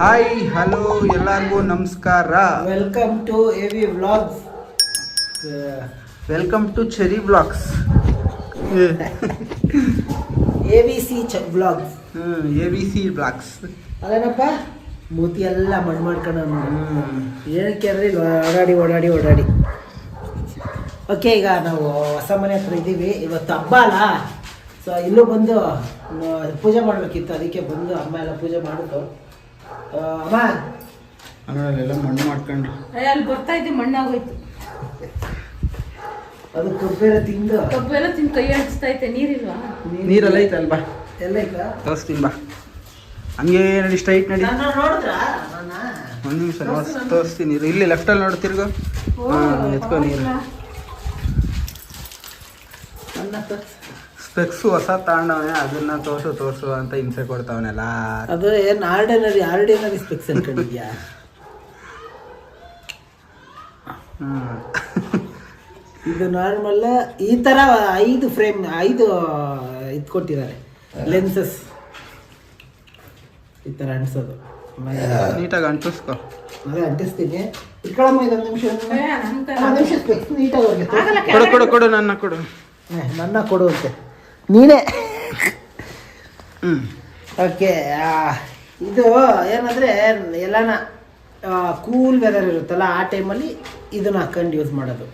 Hi hello ಎಲ್ಲರಿಗೂ ನಮಸ್ಕಾರ. Welcome to A V vlogs welcome to cherry blogs A V C ಚ vlogs A V C blogs ಅದೇನಪ್ಪ? ಮೂತಿ ಎಲ್ಲ ಮಣ್ಣು ಮಾಡ್ಕೊಂಡು ಏನಕ್ಕೆ ಅಂದರೆ ಓಡಾಡಿ ಓಡಾಡಿ ಓಡಾಡಿ. ಓಕೆ ಈಗ ನಾವು ಹೊಸ ಮನೆ ಹತ್ರ ಇದ್ದೀವಿ. ಇವತ್ತು ಹಬ್ಬ ಅಲ್ಲ. ಸೊ ಇಲ್ಲೂ ಬಂದು ಪೂಜೆ ಮಾಡಬೇಕಿತ್ತು. ಅದಕ್ಕೆ ಬಂದು ಅಮ್ಮ ಎಲ್ಲ ಪೂಜೆ ಮಾಡಿದ್ದು. ಆ, ಅಮ್ಮ ಅಲ್ಲೆಲ್ಲ ಮಣ್ಣು ಮಾಡ್ಕೊಂಡು ಅಯ್ಯೋ ಅಲ್ಲಿ ಬರ್ತಾ ಇದ್ದೆ ಮಣ್ಣಾಗೋಯ್ತು. ಅದು ಕಬ್ಬೆಲ್ಲ ತಿಂದು? ಕಬ್ಬೆಲ್ಲ ತಿಂದು ಕೈ ಆಡಿಸ್ತಾ ಐತೆ ನೀರಿಲ್ವಾ? ನೀರೆಲ್ಲ ಐತೆ ಅಲ್ವಾ? ಎಲ್ಲ ಐತಾ ತೋರಿಸ್ತೀನಿ ಬಾ ಹಂಗೆ ನಡಿ ಸ್ಟ್ರೈಟ್ ನಡಿ. ಒಂದು ನಿಮಿಷ ತೋರಿಸ್ತೀನಿ. ಇಲ್ಲಿ ಲೆಫ್ಟಲ್ಲಿ ನೋಡು ತಿರ್ಗು. ಹಾಂ ಎತ್ಕೊ ನೀರು. ಸ್ಪೆಕ್ಸು ಹೊಸ ತಗೊಂಡವನೆ ಅದನ್ನ ತೋರ್ಸು ತೋರ್ಸು ಅಂತ ಹಿಂಸೆ ಕೊಡ್ತಾವನೆಲ್ಲ. ಅದು ಏನು ಆರ್ಡಿನರಿ ಆರ್ಡಿನರಿ ಸ್ಪೆಕ್ಸ್ ಅನ್ಕೊಂಡಿದ್ಯಾ? ಇದು ನಾರ್ಮಲ್ ಈ ತರ ಐದು ಫ್ರೇಮ್ ಐದು ಇದು ಕೊಟ್ಟಿದ್ದಾರೆ ಲೆನ್ಸಸ್ ಈ ತರ ಅಂಟಿಸೋದು ನೀಟಾಗಿ ಅಂಟಿಸ್ಕೊ. ಅದೇ ಅಂಟಿಸ್ತೀನಿ. ಇಟ್ಕೊಳಮ್ಮ ಇದೊಂದು ನಿಮಿಷ. ಒಂದು ನಿಮಿಷ ಸ್ಪೆಕ್ಸ್ ನೀಟಾಗಿ ಕೊಡು ಕೊಡು ಕೊಡು ನನ್ನ ಕೊಡು. ನನ್ನ ನನ್ನ ಕೊಡುವಂತೆ ನೀನೇ. ಹ್ಞೂ ಓಕೆ ಇದು ಏನಂದರೆ ಎಲ್ಲನ ಕೂಲ್ ವೆದರ್ ಇರುತ್ತಲ್ಲ ಆ ಟೈಮಲ್ಲಿ ಇದನ್ನ ಹಾಕೊಂಡು ಯೂಸ್ ಮಾಡೋದು.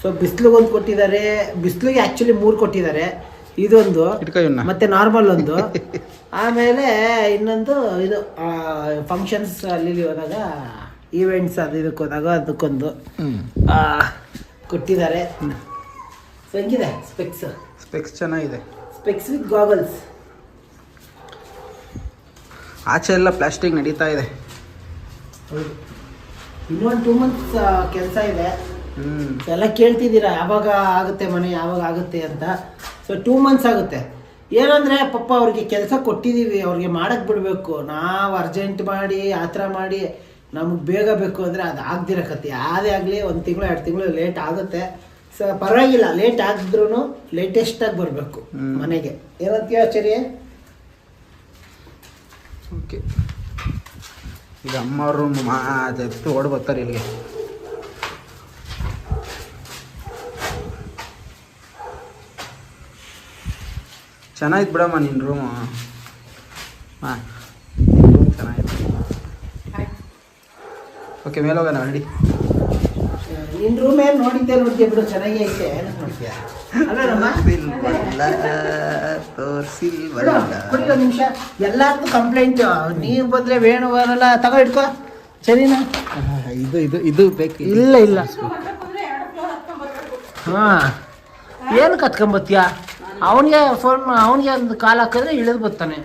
ಸೊ ಬಿಸಿಲಿಗೆ ಒಂದು ಕೊಟ್ಟಿದ್ದಾರೆ ಬಿಸಿಲಿಗೆ ಆ್ಯಕ್ಚುಲಿ ಮೂರು ಕೊಟ್ಟಿದ್ದಾರೆ. ಇದೊಂದು ಮತ್ತೆ ನಾರ್ಮಲ್ ಒಂದು. ಆಮೇಲೆ ಇನ್ನೊಂದು ಇದು ಫಂಕ್ಷನ್ಸ್ ಅಲ್ಲಿ ಹೋದಾಗ ಈವೆಂಟ್ಸ್ ಅದು ಇದಕ್ಕೆ ಹೋದಾಗ ಅದಕ್ಕೊಂದು ಕೊಟ್ಟಿದ್ದಾರೆ. ಹೆಂಗಿದೆ? ಸ್ಪೆಕ್ಸ್ ಸ್ಪೆಕ್ಸ್ ಚೆನ್ನಾಗಿದೆ. ಸ್ಪೆಕ್ಸ್ ವಿತ್ ಗಾಗಲ್ಸ್ ಆಚೆ ಎಲ್ಲ ಪ್ಲಾಸ್ಟಿಕ್ ನಡೀತಾ ಇದೆ. ಹೌದು. ಇನ್ನೊಂದು ಟೂ ಮಂತ್ಸ್ ಕೆಲಸ ಇದೆ. ಹ್ಞೂ ಎಲ್ಲ ಕೇಳ್ತಿದ್ದೀರಾ ಯಾವಾಗ ಆಗುತ್ತೆ ಮನೆ ಯಾವಾಗ ಆಗುತ್ತೆ ಅಂತ. ಸೊ ಟೂ ಮಂತ್ಸ್ ಆಗುತ್ತೆ. ಏನಂದರೆ ಪಪ್ಪ ಅವ್ರಿಗೆ ಕೆಲಸ ಕೊಟ್ಟಿದ್ದೀವಿ ಅವ್ರಿಗೆ ಮಾಡಕ್ಕೆ ಬಿಡಬೇಕು. ನಾವು ಅರ್ಜೆಂಟ್ ಮಾಡಿ ಆ ಥರ ಮಾಡಿ ನಮಗೆ ಬೇಗ ಬೇಕು ಅಂದರೆ ಅದು ಆಗ್ದಿರಕತ್ತೆ. ಯಾವುದೇ ಆಗಲಿ ಒಂದು ತಿಂಗಳು ಎರಡು ತಿಂಗಳು ಲೇಟ್ ಆಗುತ್ತೆ. ಸೊ ಪರವಾಗಿಲ್ಲ ಲೇಟ್ ಆಗಿದ್ರು ಲೇಟೆಸ್ಟಾಗಿ ಬರಬೇಕು ಹ್ಮ್. ಮನೆಗೆ. ಏನಂತೀಯ ಆಚಾರ್ಯ? ಓಕೆ. ಈಗ ಅಮ್ಮವರು ಮಾತು ಎತ್ತು ಓಡ್ ಬರ್ತಾರೆ ಇಲ್ಲಿಗೆ. ಚೆನ್ನಾಗಿತ್ತು ಬಿಡಮ್ಮ ನಿನ್ನ ರೂಮು ಹಾಂ. ರೂಮ್ ಚೆನ್ನಾಗಿತ್ತು ಓಕೆ ಮೇಲೆ ಹೋಗೋಣ ನಡಿ. ನಿನ್ನ ರೂಮೇ ನೋಡಿದ್ದೆ ನೋಡ್ತೀಯ ಬಿಡು ಚೆನ್ನಾಗಿ ಐತೆ. ನೋಡ್ತೀಯ? ಕೊಡಿ ಒಂದು ನಿಮಿಷ. ಎಲ್ಲಾರ್ದು ಕಂಪ್ಲೇಂಟ್ ನೀವು ಬಂದ್ರೆ ವೇಣು ಬರಲ್ಲ. ತಗೋ ಇಟ್ಕೋ ಸರಿನಾ? ಇದು ಇದು ಇದು ಬೇಕು. ಇಲ್ಲ ಇಲ್ಲ. ಹಾ. ಏನು ಕತ್ಕೊಂಬತ್ತೀಯ? ಅವನಿಗೆ ಫೋನ್ ಅವನಿಗೆ ಒಂದು ಕಾಲ್ ಹಾಕಿದ್ರೆ ಇಳಿದು ಬರ್ತಾನೆ.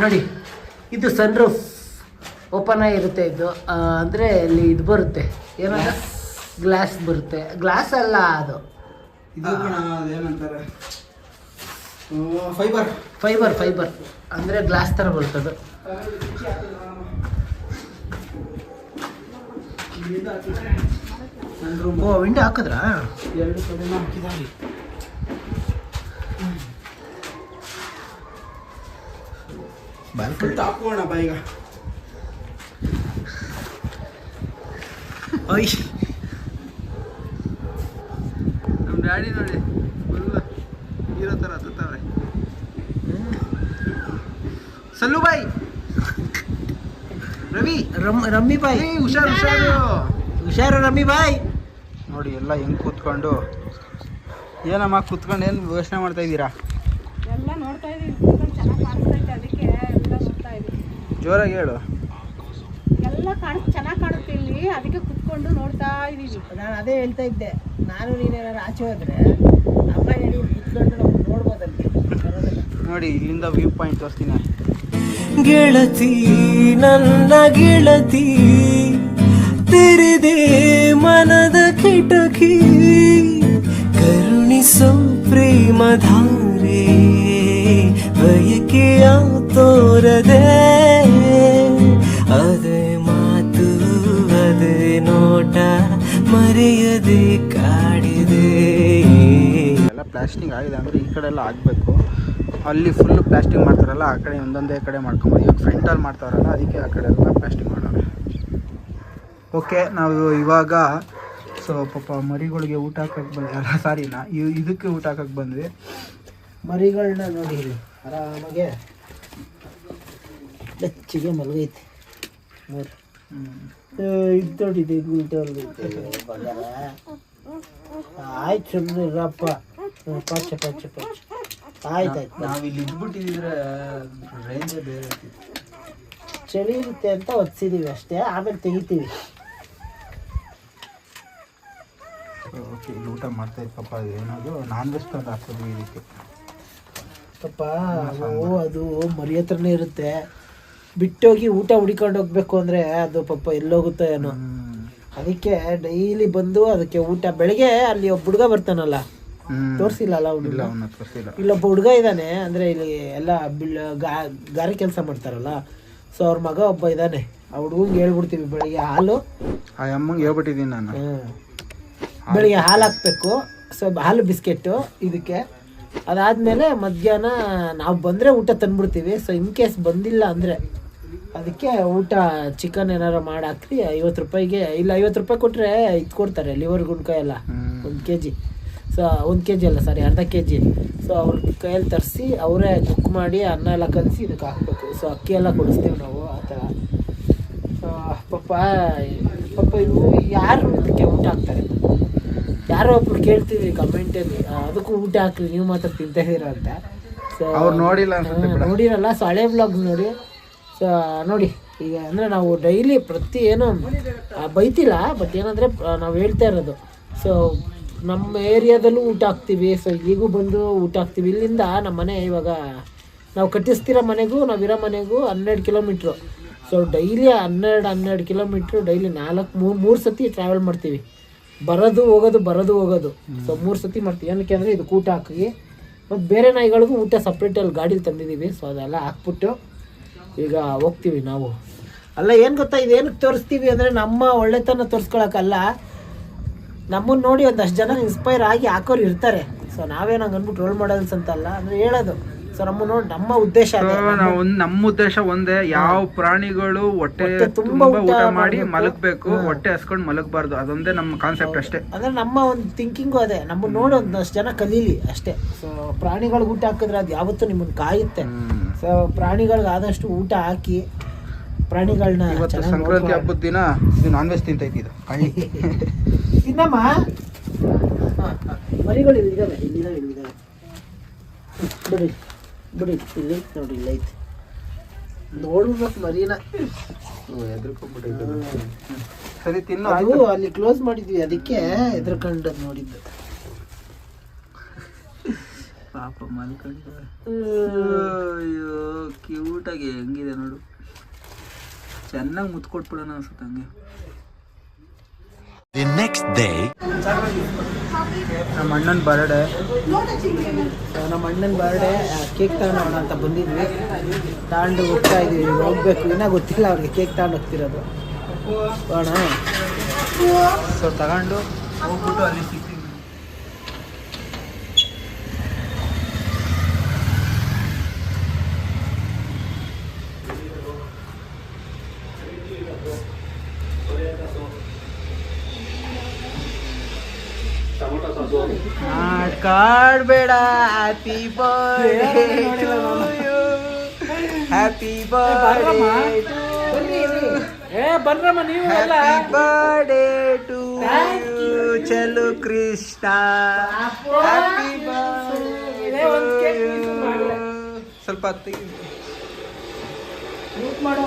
ನೋಡಿ. ಇದು ಸನ್ ರೂಫ್ ಓಪನ್ ಆಗಿರುತ್ತೆ ಇದು. ಅಂದರೆ ಇಲ್ಲಿ ಇದು ಬರುತ್ತೆ. ಏನಂತ ಗ್ಲಾಸ್ ಬರುತ್ತೆ. ಗ್ಲಾಸ್ ಅಲ್ಲ ಅದು. ಇದು ಫೈಬರ್ ಫೈಬರ್ ಫೈಬರ್ ಅಂದರೆ ಗ್ಲಾಸ್ ಥರ ಬರ್ತದೆ ಓ ವಿಂಡೋ ಹಾಕಿದ್ರಾ? ಎರಡು ಕಡೆ ಹಾಕಿದ್ದಾರೆ ಬಾಲ್ಕನಿ ಹಾಕೋಣ ಬಾ ಈಗ. ನಮ್ಮ ಡ್ಯಾಡಿ ನೋಡಿ ಫುಲ್ ಹೀರೋ ಥರ ಹತ್ತವ್ರೆ ಸಲ್ಲು ಬಾಯ್. ರವಿ. ರಮ್ ರಮ್ಮಿ ಬಾಯ್. ಹುಷಾರು ಹುಷಾರು. ಹುಷಾರು ರಮ್ಮಿ ಬಾಯ್. ನೋಡಿ ಎಲ್ಲ ಹೆಂಗ್ ಕೂತ್ಕೊಂಡು ಏನಮ್ಮ ಕೂತ್ಕೊಂಡು ಏನು ಯೋಚನೆ ಮಾಡ್ತಾ ಇದ್ದೀರಾ ಎಲ್ಲ ನೋಡ್ತಾ ಇದೀವಿ ಚೆನ್ನಾಗಿ ಕಾಣಿಸ್ತೈತೆ ಅದಕ್ಕೆ ಜೋರಾಗಿ ಹೇಳು. ಎಲ್ಲ ಕಾಣು ಚೆನ್ನಾಗಿ ಕಾಣುತ್ತೆ ಇಲ್ಲಿ. ಅದಕ್ಕೆ ಕುತ್ಕೊಂಡು ನೋಡ್ತಾ ಇದೀವಿ. ನಾನು ಅದೇ ಹೇಳ್ತಾ ಇದ್ದೆ. ನಾನು ನೀನೇನಾದ್ರು ಆಚೆ ಹೋದ್ರೆ ಅಮ್ಮ ಹೇಳಿ ಕುತ್ಕೊಂಡು ನಾವು ನೋಡ್ಬೋದಲ್ಲಿ ನೋಡಿ ಇಲ್ಲಿಂದ ವ್ಯೂ ಪಾಯಿಂಟ್ ತೋರಿಸ್ತೀನಿ. ಗೆಳತಿ ನನ್ನ ಗೆಳತಿ ತೆರೆದೆ ಮನದ ಕಿಟಕಿ ಕರುಣಿಸೋ ಪ್ರೇಮಧಾರೆ ಬಯಕೆಯ ತೋರದೆ ಪ್ಲಾಸ್ಟಿಂಗ್ ಆಗಿದೆ ಅಂದರೆ ಈ ಕಡೆ ಎಲ್ಲ ಆಗಬೇಕು. ಅಲ್ಲಿ ಫುಲ್ಲು ಪ್ಲಾಸ್ಟಿಂಗ್ ಮಾಡ್ತಾರಲ್ಲ, ಆ ಕಡೆ ಒಂದೊಂದೇ ಕಡೆ ಮಾಡ್ಕೊಂಬೋದು. ಇವಾಗ ಫ್ರಂಟಲ್ಲಿ ಮಾಡ್ತಾರಲ್ಲ ಅದಕ್ಕೆ ಆ ಕಡೆ ಎಲ್ಲ ಪ್ಲಾಸ್ಟಿಂಗ್ ಮಾಡೋಣ ಓಕೆ ನಾವು ಇವಾಗ ಸೊ ಪಾಪ ಮರಿಗಳಿಗೆ ಊಟ ಹಾಕಕ್ಕೆ ಬಂದ ಸಾರಿನ ಇದಕ್ಕೆ ಊಟ ಹಾಕಕ್ಕೆ ಬಂದ್ವಿ. ಮರಿಗಳನ್ನ ನೋಡಿ ಆರಾಮಾಗೆ. ಬೆಚ್ಚಿಗೆ ಮಲಗೈತಿ. ಮೂರು. ಇದು ಆಯ್ತು ಸುಮ್ಮನೆ ಇರಪ್ಪ. ಪಚ್ಚ ಪಚ್ಚ ಪಚ್ಚ ಆಯ್ತು ಆಯ್ತು. ನಾವು ಇಲ್ಲಿ ಇದ್ಬಿಟ್ಟಿದ್ರೆ ರೇಂಜೇ ಬೇರೆ ಚಳಿ ಇರುತ್ತೆ ಅಂತ ಒತ್ಸಿದೀವಿ ಅಷ್ಟೇ ಆಮೇಲೆ ತೆಗಿತೀವಿ. ಓಕೆ ಇಲ್ಲಿ ಊಟ ಮಾಡ್ತಾ ಇತ್ತು ಪಾಪ ಏನದು ನಾನ್ ವೆಜ್ ತಂದು ಹಾಕೋದು ಇದಕ್ಕೆ. ಪಾಪ ಓ ಅದು ಮರಿ ಹತ್ರನೇ ಇರುತ್ತೆ. ಬಿಟ್ಟೋಗಿ ಊಟ ಹುಡಿಕೊಂಡು ಹೋಗ್ಬೇಕು ಅಂದ್ರೆ ಅದು ಪಾಪ ಎಲ್ಲೋಗುತ್ತೋ ಏನೋ. ಅದಕ್ಕೆ ಡೈಲಿ ಬಂದು ಅದಕ್ಕೆ ಊಟ. ಬೆಳಗ್ಗೆ ಅಲ್ಲಿ ಒಬ್ಬ ಹುಡುಗ ಬರ್ತಾನಲ್ಲ. ತೋರಿಸಿಲ್ಲ ಅಲ್ಲ ಹುಡುಗ ಇಲ್ಲ ಅವನ್ನ ತೋರಿಸಿಲ್ಲ. ಇಲ್ಲೊಬ್ಬ ಹುಡುಗ ಇದ್ದಾನೆ ಅಂದರೆ ಇಲ್ಲಿ ಎಲ್ಲ ಬಿಲ್ ಗಾರೆ ಕೆಲಸ ಮಾಡ್ತಾರಲ್ಲ ಸೊ ಅವ್ರ ಮಗ ಒಬ್ಬ ಇದ್ದಾನೆ ಆ ಹುಡುಗಂಗೆ ಹೇಳ್ಬಿಡ್ತೀವಿ ಬೆಳಿಗ್ಗೆ ಹಾಲು. ಆ ಅಮ್ಮಂಗೆ ಹೇಳ್ಬಿಟ್ಟಿದ್ದೀನಿ ನಾನು. ಬೆಳಿಗ್ಗೆ ಹಾಲು ಹಾಕ್ಬೇಕು ಸೊ ಹಾಲು ಬಿಸ್ಕೆಟ್ಟು ಇದಕ್ಕೆ. ಅದಾದಮೇಲೆ ಮಧ್ಯಾಹ್ನ ನಾವು ಬಂದರೆ ಊಟ ತಂದ್ಬಿಡ್ತೀವಿ ಸೊ ಇನ್ ಕೇಸ್ ಬಂದಿಲ್ಲ ಅಂದರೆ ಅದಕ್ಕೆ ಊಟ ಚಿಕನ್ ಏನಾರು ಮಾಡಿ ಹಾಕ್ರಿ ಐವತ್ತು ರೂಪಾಯಿಗೆ ಇಲ್ಲ ಐವತ್ತು ರೂಪಾಯಿ ಕೊಟ್ಟರೆ ಇದು ಕೊಡ್ತಾರೆ ಲಿವರ್ ಗುಣ್ಕಾಯಿ ಎಲ್ಲ. ಒಂದು ಕೆ ಜಿ ಸೊ ಒಂದು ಕೆ ಜಿ ಅಲ್ಲ ಸಾರಿ ಅರ್ಧ ಕೆ ಜಿ ಸೊ ಅವ್ರ ಕೈಯಲ್ಲಿ ತರಿಸಿ ಅವರೇ ಕುಕ್ ಮಾಡಿ ಅನ್ನ ಎಲ್ಲ ಕಲಿಸಿ ಇದಕ್ಕೆ ಹಾಕ್ಬೇಕು. ಸೊ ಅಕ್ಕಿ ಎಲ್ಲ ಕೊಡಿಸ್ತೀವಿ ನಾವು ಆ ಥರ. ಪಪ್ಪ ಪಾಪ ಪಾಪ ಇವು ಯಾರು ಇದಕ್ಕೆ ಊಟ ಹಾಕ್ತಾರೆ? ಯಾರೋ ಒಬ್ರು ಕೇಳ್ತೀವಿ ಕಮೆಂಟಲ್ಲಿ ಅದಕ್ಕೂ ಊಟ ಹಾಕ್ರಿ ನೀವು ಮಾತ್ರ ತಿಂತಾ ಅಂತ. ಸೊ ಅವ್ರು ನೋಡಿಲ್ಲ ನೋಡಿರಲ್ಲ ಸೊ ಹಳೆ ಬ್ಲಾಗ್ ನೋಡಿ. ಸೊ ನೋಡಿ ಈಗ ಅಂದರೆ ನಾವು ಡೈಲಿ ಪ್ರತಿ ಏನೋ ಬೈತಿಲ್ಲ ಬಟ್ ಏನಂದರೆ ನಾವು ಹೇಳ್ತಾ ಇರೋದು. ಸೊ ನಮ್ಮ ಏರಿಯಾದಲ್ಲೂ ಊಟ ಹಾಕ್ತೀವಿ ಸೊ ಈಗೂ ಬಂದು ಊಟ ಹಾಕ್ತೀವಿ. ಇಲ್ಲಿಂದ ನಮ್ಮ ಮನೆ ಇವಾಗ ನಾವು ಕಟ್ಟಿಸ್ತಿರೋ ಮನೆಗೂ ನಾವಿರೋ ಮನೆಗೂ ಹನ್ನೆರಡು ಕಿಲೋಮೀಟ್ರು ಸೊ ಡೈಲಿ ಹನ್ನೆರಡು ಹನ್ನೆರಡು ಕಿಲೋಮೀಟ್ರು ಡೈಲಿ ನಾಲ್ಕು, ಮೂರು ಮೂರು ಸತಿ ಟ್ರಾವೆಲ್ ಮಾಡ್ತೀವಿ. ಬರೋದು ಹೋಗೋದು ಬರೋದು ಹೋಗೋದು. ಸೊ ಮೂರು ಸತಿ ಮಾಡ್ತೀವಿ. ಏನಕ್ಕೆ ಅಂದರೆ ಇದು ಊಟ ಹಾಕಿ. ಮತ್ತು ಬೇರೆ ನಾಯಿಗಳಿಗೂ ಊಟ ಸಪ್ರೇಟಲ್ಲಿ ಗಾಡೀಲಿ ತಂದಿದ್ದೀವಿ. ಸೊ ಅದೆಲ್ಲ ಹಾಕ್ಬಿಟ್ಟು ಈಗ ಹೋಗ್ತೀವಿ ನಾವು. ಅಲ್ಲ, ಏನು ಗೊತ್ತಾ? ಇದೇನಕ್ಕೆ ತೋರಿಸ್ತೀವಿ ಅಂದರೆ ನಮ್ಮ ಒಳ್ಳೆತನ ತೋರಿಸ್ಕೊಳಕ್ಕಲ್ಲ. ನಮ್ಮನ್ನು ನೋಡಿ ಒಂದಷ್ಟು ಜನ ಇನ್ಸ್ಪೈರ್ ಆಗಿ ಹಾಕೋರು ಇರ್ತಾರೆ. ಸೊ ನಾವೇನು ಹಂಗೆ ಅಂದ್ಬಿಟ್ಟು ರೋಲ್ ಮಾಡಲ್ಸ್ ಅಂತಲ್ಲ ಅಂದರೆ ಹೇಳೋದು. ಸೊ ನಮ್ಮ ನೋಡಿ ನಮ್ಮ ಉದ್ದೇಶ ನಮ್ಮ ಉದ್ದೇಶ ಒಂದೇ ಯಾವ ಪ್ರಾಣಿಗಳು ಹೊಟ್ಟೆ ತುಂಬಾ ಊಟ ಮಾಡಿ ಮಲಗಬೇಕು ಹೊಟ್ಟೆ ಹಸ್ಕೊಂಡು ಮಲಗಬಾರ್ದು ಅದೊಂದೇ ನಮ್ಮ ಕಾನ್ಸೆಪ್ಟ್ ಅಷ್ಟೇ. ಅಂದ್ರೆ ನಮ್ಮ ಒಂದು ಥಿಂಕಿಂಗು ಅದೇ. ನಮ್ಮ ನೋಡಿ ಒಂದಷ್ಟು ಜನ ಕಲೀಲಿ ಅಷ್ಟೇ. ಸೊ ಪ್ರಾಣಿಗಳಿಗೆ ಊಟ ಹಾಕಿದ್ರೆ ಅದು ಯಾವತ್ತೂ ನಿಮ್ಮನ್ನು ಕಾಯುತ್ತೆ. ಸೊ ಪ್ರಾಣಿಗಳಿಗೆ ಆದಷ್ಟು ಊಟ ಹಾಕಿ ಪ್ರಾಣಿಗಳನ್ನ ಸಂಕ್ರಾಂತಿ ಹಬ್ಬದ ದಿನ ಇದು ನಾನ್ ವೆಜ್ ತಿಂತೈತಿ ಇದು ಕಳ್ಳಿ ತಿನ್ನಮ್ಮ ಮರಿಗಳು ಇಲ್ಲಿದ್ದಾವೆ ಇಲ್ಲಿದ್ದಾವೆ ಇಲ್ಲಿದ್ದಾವೆ ಬಿಡಿ ಬಿಡಿ ಇಲ್ಲಿ ನೋಡಿ ಇಲ್ಲ ಐತೆ. ನೋಡ್ಬೇಕು ಮರಿನ. ಸರಿ ತಿನ್ನು ಅದು ಅಲ್ಲಿ ಕ್ಲೋಸ್ ಮಾಡಿದ್ವಿ ಅದಕ್ಕೆ ಎದ್ರಕಂಡು ನೋಡಿದ್ದು. ಪಾಪ ಮಲ್ಕೊಂಡು ಅಯ್ಯೋ ಕ್ಯೂಟಾಗಿ ಹೆಂಗಿದೆ ನೋಡು. ಚೆನ್ನಾಗಿ ಮುತ್ಕೊಟ್ಬಿಡೋಣ ಅನ್ಸುತ್ತೆ ಹಂಗೆ. Next day. ನಮ್ಮ ಅಣ್ಣನ ಬರ್ಡೇ ನಮ್ಮ ಅಣ್ಣನ ಬರ್ಡೇ ಕೇಕ್ ತಗೊಂಡೋಣ ಅಂತ ಬಂದಿದ್ವಿ. ತಗೊಂಡು ಹೋಗ್ತಾ ಇದೀವಿ. ಹೋಗ್ಬೇಕು. ಇನ್ನೂ ಗೊತ್ತಿಲ್ಲ ಅವ್ರಿಗೆ ಕೇಕ್ ತಗೊಂಡು ಹೋಗ್ತಿರೋದು. ಹೋಗೋಣ. ಸೊ ತಗೊಂಡು ಹೋಗ್ಬಿಟ್ಟು ಅಲ್ಲಿ ಸಿಗ್ತೀವಿ. ಕಾಡ್ಬೇಡ. ಹ್ಯಾಪಿ ಬರ್ಡೇ ಹ್ಯಾಪಿ ಬರ್ಡೇ ಬರ್ರಮ್ಮ. ನೀವು ಎಲ್ಲ. ಹ್ಯಾಪಿ ಬರ್ಡೇ ಟು ಚಲು ಕೃಷ್ಣ. ಹ್ಯಾಪಿ. ಸ್ವಲ್ಪ ಮಾಡು.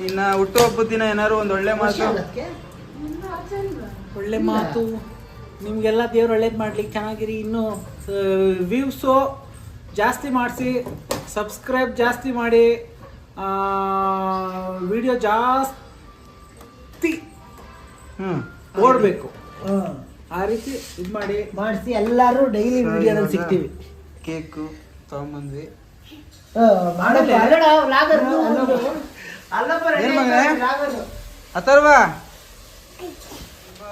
ನಿನ್ನ ಹುಟ್ಟುಹಬ್ಬದ ದಿನ ಏನಾದ್ರು ಒಂದು ಒಳ್ಳೆ ಮಾತು. ಒಳ್ಳೆ ಮಾತು. ನಿಮಗೆಲ್ಲ ದೇವ್ರು ಒಳ್ಳೇದು ಮಾಡಲಿ ಚೆನ್ನಾಗಿರಿ. ಇನ್ನೂ ವ್ಯೂವ್ಸು ಜಾಸ್ತಿ ಮಾಡಿಸಿ ಸಬ್ಸ್ಕ್ರೈಬ್ ಜಾಸ್ತಿ ಮಾಡಿ ವಿಡಿಯೋ ಜಾಸ್ತಿ ಹ್ಞೂ ಓಡಬೇಕು. ಆ ರೀತಿ ಇದು ಮಾಡಿ. ಮಾಡಿಸಿ ಎಲ್ಲರೂ ಡೈಲಿ ವಿಡಿಯೋದಲ್ಲಿ ಸಿಗ್ತೀವಿ. ಕೇಕು ತಗೊಂಬಂದ್ವಿ.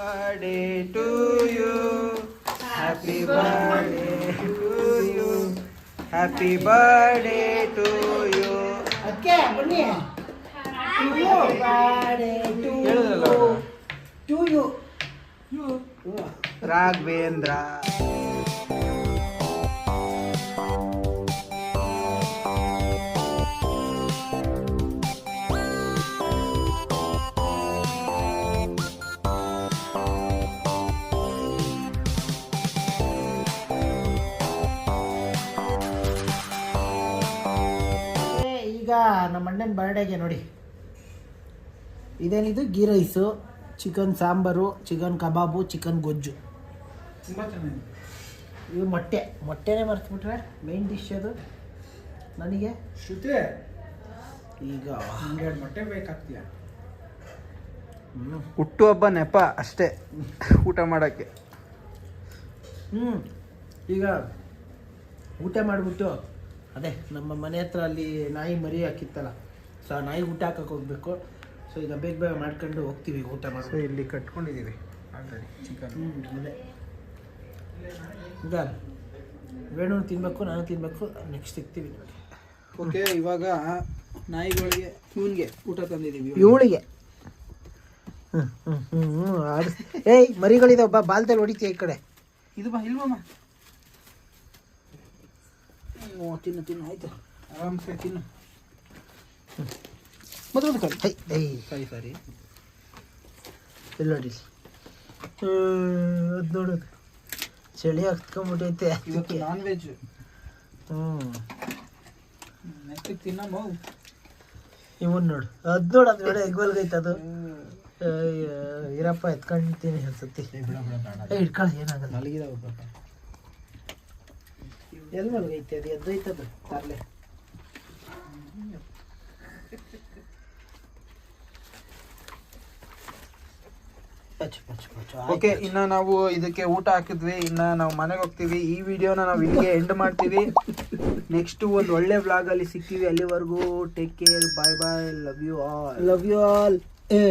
ಮಾಡಪ್ಪ ಅಲ್ಲಡ vlogger ನು. ಏನ್ ಮಗನೇ? Atharva birthday to you happy happy birthday to you happy birthday to you ಅದಕ್ಕೆ ಬನ್ನಿ ಹೇಳುದಲ್ಲ ಟು ಯು ರಾಘವೇಂದ್ರ ಅಣ್ಣನ ಬರ್ಡೇಗೆ ನೋಡಿ. ಇದೇನಿದು? Ghee rice chicken sambar chicken kebab chicken ಗೊಜ್ಜು. ತುಂಬ ಚೆನ್ನಾಗಿದೆ. ಇವು ಮೊಟ್ಟೆ. ಮೊಟ್ಟೆನೇ ಮರ್ತ್ಬಿಟ್ರೆ ಮೇನ್ ಡಿಶ್ ಅದು. ನನಗೆ? ಶ್ರುತಿ! ಈಗ. ಎರಡು ಮೊಟ್ಟೆ ಬೇಕಾಗ್ತೀಯ? ಹುಟ್ಟುಹಬ್ಬ ನೆಪ ಅಷ್ಟೇ. ಊಟ ಮಾಡೋಕ್ಕೆ. ಹ್ಞೂ ಈಗ ಊಟ ಮಾಡಿಬಿಟ್ಟು ಅದೇ ನಮ್ಮ ಮನೆ ಹತ್ರ ಅಲ್ಲಿ ನಾಯಿ ಮರಿ ಹಾಕಿತ್ತಲ್ಲ ಸೊ ಆ ನಾಯಿ ಊಟ ಹಾಕಕ್ಕೆ ಹೋಗ್ಬೇಕು. ಸೊ ಈಗ ಬೇಗ ಬೇಗ ಮಾಡ್ಕೊಂಡು ಹೋಗ್ತೀವಿ ಈಗ ಊಟ ಮಾಡಿ ಇಲ್ಲಿ ಕಟ್ಕೊಂಡಿದ್ದೀವಿ ಆಲ್ರೆಡಿ ಚಿಕನ್. ಹ್ಞೂ ಅದೇ ಈಗ ವೇಣು ತಿನ್ನಬೇಕು ನಾನು ತಿನ್ನಬೇಕು ನೆಕ್ಸ್ಟ್ ಸಿಗ್ತೀವಿ ಓಕೆ ಇವಾಗ ನಾಯಿಗಳಿಗೆ ಇವನ್ಗೆ ಊಟ ತಂದಿದ್ದೀವಿ ಇವಳಿಗೆ. ಹ್ಞೂ ಹ್ಞೂ ಹ್ಞೂ ಆಡಿಸ್ ಏಯ್ ಮರಿಗಳಿದೆ ಬಾ ಬಾಲ್ದಲ್ಲಿ ಹೊಡಿತೀಯ ಈ ಕಡೆ. ಇದು ಬಾ ಇಲ್ವಮ್ಮ ತಿನ್ನು ತಿನ್ನು ಆಯ್ತು. ಆರಾಮ್ಸೆ ತಿನ್ನು. ಮೊದಲು ಕಾಯಿ ಹೈ ಹೈ. ಸರಿ ಸಾರಿ. ಎಲ್ಲ ನೋಡಿ ಅದು ನೋಡೋದು ಚಳಿ ಹತ್ಕೊಂಡ್ಬಿಟ್ಟೈತೆ. ಇವತ್ತು ನಾನ್ ವೆಜ್ ಹ್ಞೂ ನೆಕ್ಸ್ಟ್ ತಿನ್ನಮ್ಮ ಇವನ್ ನೋಡು. ಅದು ನೋಡು ಅದು ನೋಡಿ ಎಗ್ವಲ್ಗೈತೆ ಅದು. ಇರಪ್ಪ ಎತ್ಕೊಂತೀನಿ ಅನ್ಸತ್ತಿ. ಇಟ್ಕೊಳ್ಳಿ ಏನಾಗಲ್ಲ. ಮಲಗಿದ ಪಾಪ ಎಲ್ಲಿ ಮಲಗೈತೆ? ಅದು ಎದ್ದೈತದು ತರ್ಲೆ. ಓಕೆ ಇನ್ನ ನಾವು ಇದಕ್ಕೆ ಊಟ ಹಾಕಿದ್ವಿ ಇನ್ನ ನಾವು ಮನೆಗೆ ಹೋಗ್ತೀವಿ. ಈ ವಿಡಿಯೋನ ನಾವು ಇಲ್ಲಿಗೆ ಎಂಡ್ ಮಾಡ್ತೀವಿ. ನೆಕ್ಸ್ಟ್ ಒಂದು ಒಳ್ಳೆ ವ್ಲಾಗ್ ಅಲ್ಲಿ ಸಿಕ್ತೀವಿ ಅಲ್ಲಿವರೆಗೂ. Take care bye bye love you all love you all ಏ